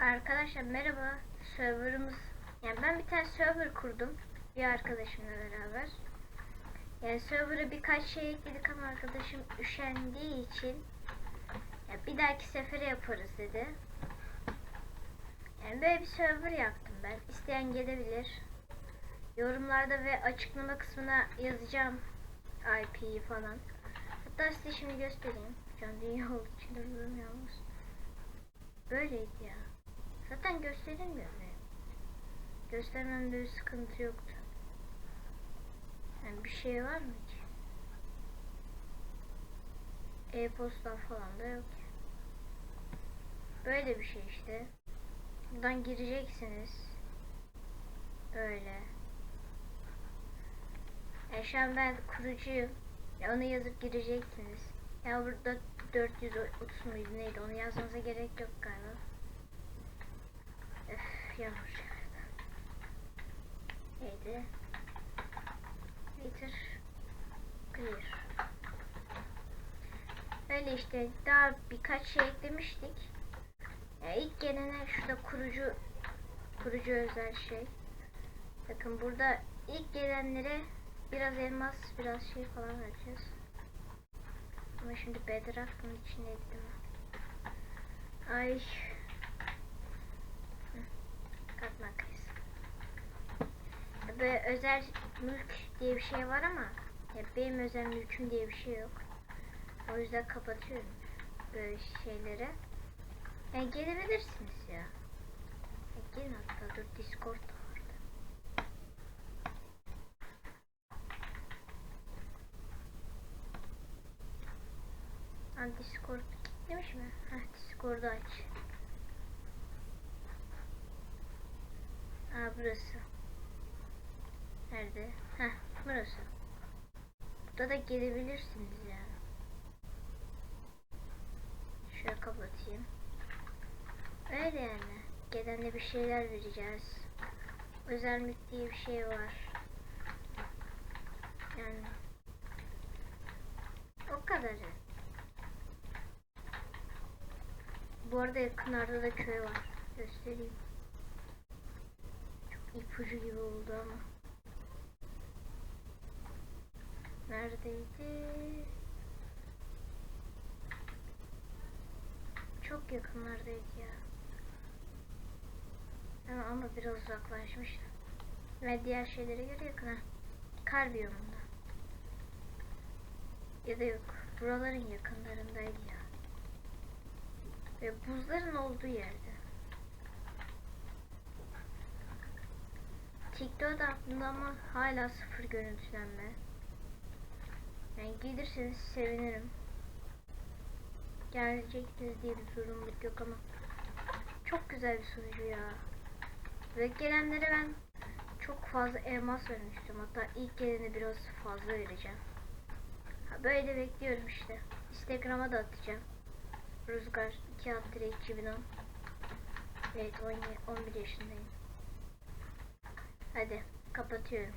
Arkadaşlar merhaba. Serverımız yani ben bir tane server kurdum bir arkadaşımla beraber. Yani server'a birkaç şey ekledik ama arkadaşım üşendiği için ya bir dahaki sefere yaparız dedi. Yani böyle bir server yaptım ben. İsteyen gelebilir. Yorumlarda ve açıklama kısmına yazacağım IP'yi falan. Hatta size şimdi göstereyim. Şu an dünya olduğu için durdurum yalnız. Böyleydi ya. Zaten gösterilmiyor benim. Göstermemde bir sıkıntı yoktu. Yani bir şey var mı ki? E-posta falan da yok. Böyle bir şey işte. Buradan gireceksiniz. Böyle. Yani şu an ben kurucuyum. Ya onu yazıp gireceksiniz. Ya burada 430 muydu neydi onu yazmanıza gerek yok galiba. Yağdı. Neydi? Clear. Öyle işte daha birkaç şey eklemiştik. Ya ilk gelene şurada kurucu kurucu özel şey. Bakın burada ilk gelenlere biraz elmas, biraz şey falan vereceğiz. Ama şimdi bedrock bunun içindeydi değil mi? Ay. Böyle özel mülk diye bir şey var ama ya benim özel mülküm diye bir şey yok. O yüzden kapatıyorum böyle şeyleri. Yani gelebilirsiniz ya. ya gelin hatta dur Discord da vardı. Ha Discord demiş mi? Heh Discord'u aç. Ha burası. Nerede? Heh burası. Burada da gelebilirsiniz yani. Şöyle kapatayım. Öyle yani. Gelenle bir şeyler vereceğiz. Özel mülk diye bir şey var. Yani o kadar. yani. Bu arada yakınlarda da köy var. Göstereyim. Çok ipucu gibi oldu ama. Çok yakınlardaydı ya. Ama, ama biraz uzaklaşmış. Ve diğer şeylere göre yakın. Kar biyomunda. Ya da yok. Buraların yakınlarındaydı ya. Ve buzların olduğu yerde. TikTok'da aklımda ama hala sıfır görüntülenme. Yani gelirseniz sevinirim. Geleceksiniz diye bir sorumluluk yok ama çok güzel bir sunucu ya. Ve gelenlere ben çok fazla elmas vermek istiyorum. Hatta ilk gelene biraz fazla vereceğim. Ha, böyle bekliyorum işte. Instagram'a da atacağım. Rüzgar 2 alt direkt 2010. Evet 10, 11 yaşındayım. Hadi kapatıyorum.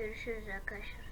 Görüşürüz arkadaşlar.